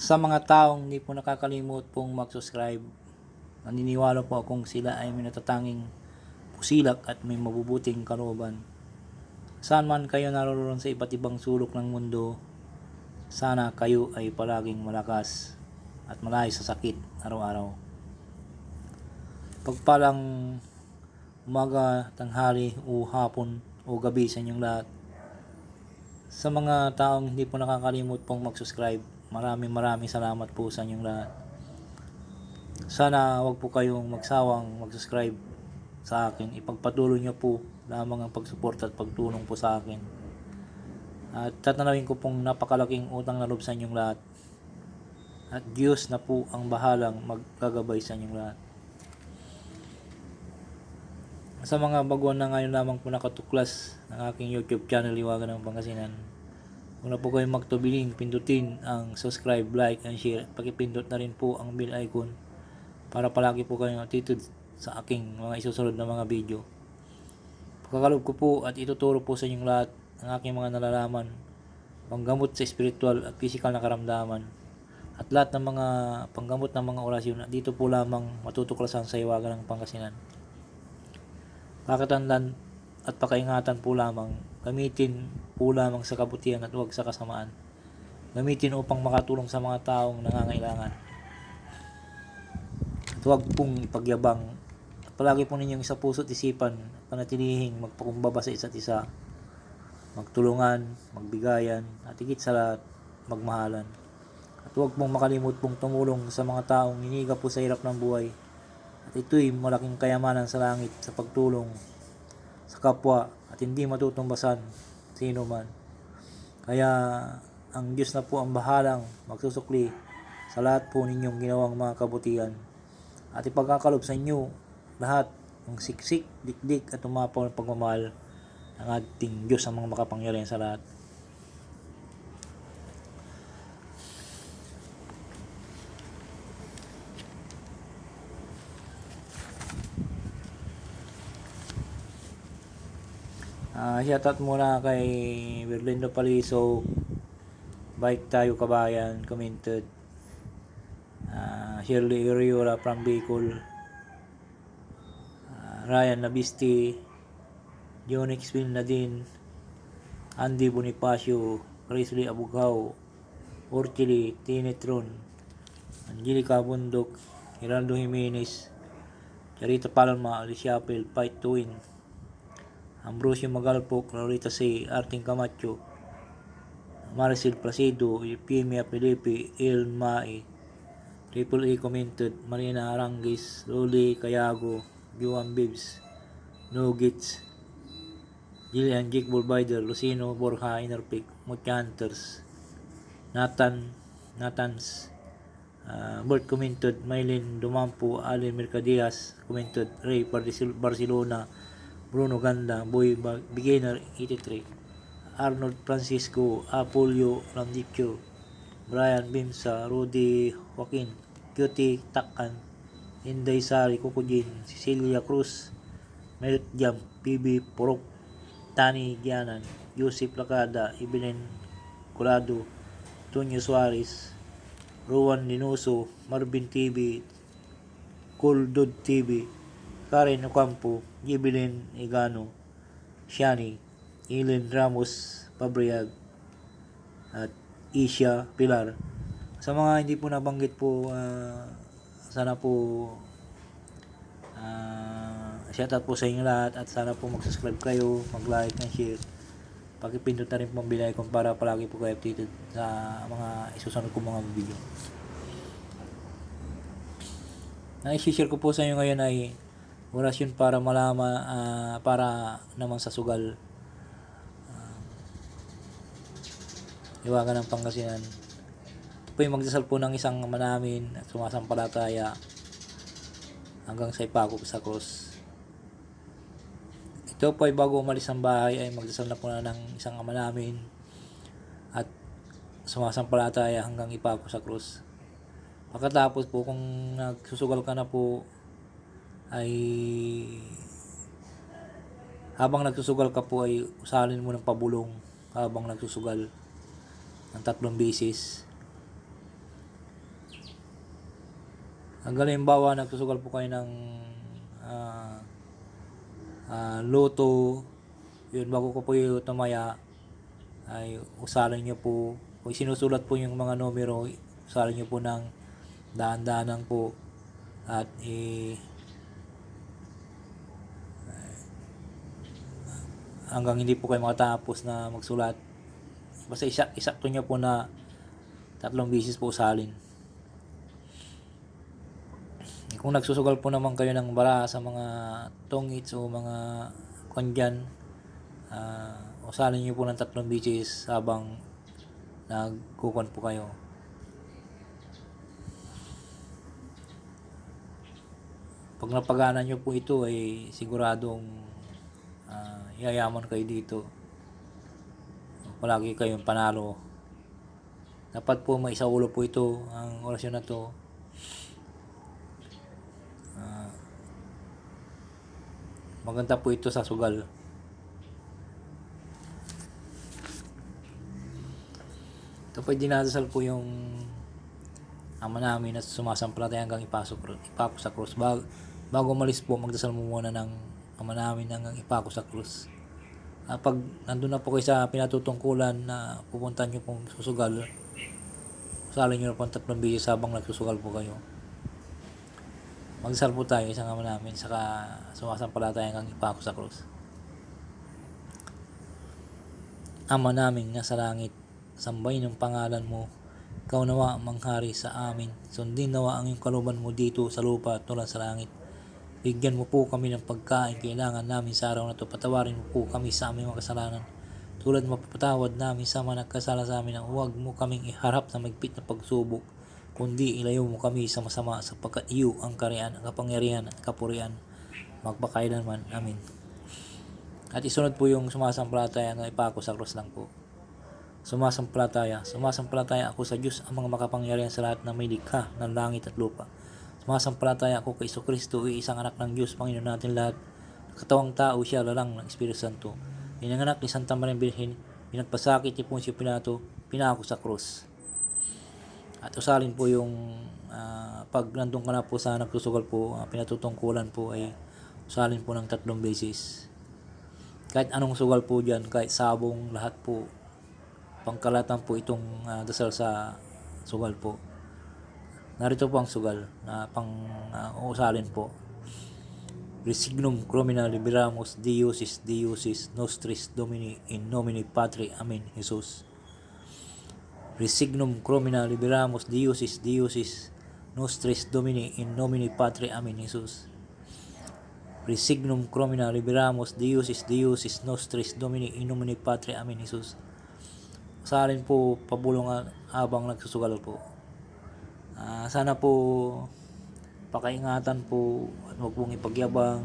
Sa mga taong hindi po nakakalimot pong mag-subscribe, naniniwala po akong sila ay may natatanging pusilak at may mabubuting kalooban. Saan man kayo naroon sa iba't ibang sulok ng mundo, sana kayo ay palaging malakas at malayo sa sakit araw-araw. Pagpalang umaga, tanghali o hapon o gabi sa inyong lahat. Sa mga taong hindi po nakakalimot pong mag-subscribe, maraming maraming salamat po sa inyong lahat. Sana wag po kayong magsawang mag-subscribe sa akin. Ipagpatuloy niyo po lamang ang pagsuporta at pagtulong po sa akin. At tatanawin ko pong napakalaking utang na loob sa inyong lahat. At Diyos na po ang bahalang maggagabay sa inyong lahat. Sa mga baguhan na ngayon lamang po nakatuklas ng aking YouTube channel Iwagan ng Pangasinan. Kung na po kayo magtubiling, pindutin ang subscribe, like, and share. Pakipindot na rin po ang bell icon para palagi po kayong attitude sa aking mga isusunod na mga video. Pagkakalob ko po at ituturo po sa inyong lahat ang aking mga nalalaman, panggamot sa spiritual at physical na karamdaman, at lahat ng mga panggamot ng mga orasyon na dito po lamang matutuklasan sa Iwagan ng Pangasinan. Pakatandaan at pakaingatan po lamang, gamitin po lamang sa kabutihan at huwag sa kasamaan. Gamitin upang makatulong sa mga taong nangangailangan. At huwag pong ipagyabang. At palagi po ninyong isa puso't isipan, panatilihing magpakumbaba sa isa't isa. Magtulungan, magbigayan, at higit sa lahat, magmahalan. At huwag pong makalimot pong tumulong sa mga taong hiniga po sa hirap ng buhay. At ito'y malaking kayamanan sa langit sa pagtulong sa kapwa at hindi matutumbasan sino man. Kaya ang Diyos na po ang bahalang magsusukli sa lahat po ninyong ginawang mga kabutihan. At ipagkakalob sa inyo lahat ng siksik, dikdik at umapaw ng pagmamahal ng ating Diyos ang mga makapangyarihan sa lahat. Ah, shoutout muna kay Berlindo Paliso, Bike Tayo Kabayan, commented. Ah, Shirley Iriola from Bicol. Ah, Ryan Nabisti, Jonix Will Nadine, Andy Bonifacio, Grizzly Abugao, Orchili, Tinetron, Angelica Bundok, Geraldo Jimenez, Charita Palma, Alicia Apel, Fight to Win, Ambrosio Magalpo, Clarita C. Arting Camacho, Maricel Placido, Eupemia Felipe, El Mai, Triple A commented, Marina Arangis, Loli Cayago, Juan Bibbs, Nuggets, Jillian Jake Bulbider, Lucino Borja, Innerpick, Hunters, Nathan, Nathans, uh, Bert commented, Maylin Dumampo, Alin Mercadias commented, Ray Barcel- Barcelona, Bruno Ganda, Boy Beginner 83, Arnold Francisco, Apollo Landicho, Brian Bimsa, Rudy Joaquin, Cutie Takan, Inday Sari Kukujin, Cecilia Cruz, Merit Jam, PB Porok, Tani Gianan, Yusip Lacada, Ibinen Colado, Tonyo Suarez, Rowan Linuso, Marvin TV, Kuldod TV, Karen Ocampo, Gibilin Igano, Shani, Ilen Ramos Pabriag, at Isha Pilar. Sa mga hindi po nabanggit po, ah, sana po uh, shoutout po sa inyo lahat at sana po mag-subscribe kayo, mag-like and share. Pakipindot na rin po ang bell icon para palagi po kayo updated sa mga isusunod ko mga video. Ang i-share ko po sa inyo ngayon ay orasyon para malaman ah, para naman sa sugal. Ah, iwagan ng Pangasinan. Ito po yung magdasal po ng isang ama namin at sumasampalataya hanggang sa ipako sa krus. Ito po ay bago umalis ng bahay ay magdasal na po na ng isang ama namin at sumasampalataya hanggang ipako sa krus. Pagkatapos po kung nagsusugal ka na po ay habang nagsusugal ka po ay usalin mo ng pabulong habang nagsusugal ng tatlong beses. Ang galimbawa, nagsusugal po kayo ng ah, ah, loto, yun, bago ko po yung tumaya, ay usalan nyo po, kung sinusulat po yung mga numero, usalan nyo po ng daan-daanang po, at eh, hanggang hindi po kayo makatapos na magsulat. Basta isa, isakto nyo po na tatlong bisis po usalin. Kung nagsusugal po naman kayo ng bara sa mga tongits o mga kondyan, ah usalin nyo po ng tatlong bisis habang nagkukon po kayo. Pag napagana nyo po ito ay siguradong yayaman kayo dito. Palagi kayong panalo. Dapat po may ulo po ito ang orasyon na to. Ah, maganda po ito sa sugal. Ito po dinadasal po yung ama namin at sumasampalataya hanggang ipasok, ipako sa krus. Bago, bago umalis po, magdasal mo muna ng ama namin hanggang ipako sa krus. Ah, pag nandun na po kayo sa pinatutungkulan na pupunta nyo pong susugal, usalin nyo na po ang tatlong bisis habang nagsusugal po kayo. Magdasal po tayo isang ama namin, saka sumasampalataya hanggang ipako sa krus. Ama namin nasa langit, sambahin ang pangalan mo. Ikaw nawa ang manghari sa amin. Sundin nawa ang iyong kaluban mo dito sa lupa tulad sa langit. Bigyan mo po kami ng pagkain kailangan namin sa araw na ito. Patawarin mo po kami sa aming mga kasalanan. Tulad mapapatawad namin sa mga nagkasala sa amin. Huwag mo kaming iharap sa magpit na pagsubok. Kundi ilayo mo kami sa masama sapagkat iyo ang kariyan, ang kapangyarihan at kapurian. Magpakailanman. Amin. At isunod po yung sumasampalataya ng ipako sa krus lang po. Sumasampalataya. Sumasampalataya ako sa Diyos ang mga makapangyarihan sa lahat na may likha ng langit at lupa. Sumasampalataya ako kay Iso Kristo, isang anak ng Diyos, Panginoon natin lahat. Katawang tao siya, lalang ng Espiritu Santo. Inanganak ni Santa Maria Birhen, pinagpasakit ni Poncio Pilato, pinako sa krus. At usalin po yung ah, pag nandun ka na po sa nagsusugal po, ah, pinatutungkulan po ay usalin po ng tatlong beses. Kahit anong sugal po dyan, kahit sabong, lahat po, pangkalatan po itong ah, dasal sa sugal po. Narito po ang sugal na pang ah, uusalin po. Resignum crimina liberamus Diosis Diosis Nostris Domini in nomine Patri Amen Jesus. Resignum crimina liberamus Diosis Diosis Nostris Domini in nomine Patri Amen Jesus. Resignum crimina liberamus Diosis Diosis Nostris Domini in nomine Patri Amen Jesus. Salin po pabulungan habang nagsusugal po. Ah, sana po pakaingatan po at huwag pong ipagyabang.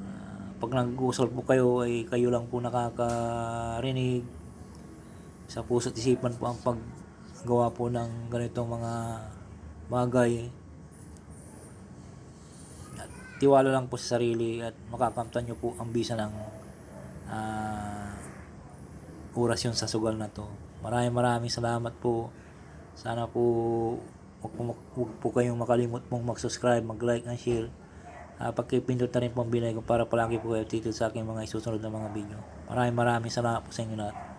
Ah, pag nag-uusal po kayo ay kayo lang po nakakarinig. Sa puso't isipan po ang paggawa po ng ganitong mga bagay. At tiwala lang po sa sarili at makakamtan nyo po ang bisa ng ah, orasyon sa sugal na to. Maraming maraming salamat po. Sana po huwag po, kayong makalimot pong mag-subscribe, mag-like, and share. Uh, pagkipindot na rin po ang binay ko para palagi po kayo tito sa aking mga isusunod na mga video. Maraming maraming salamat po sa inyo lahat.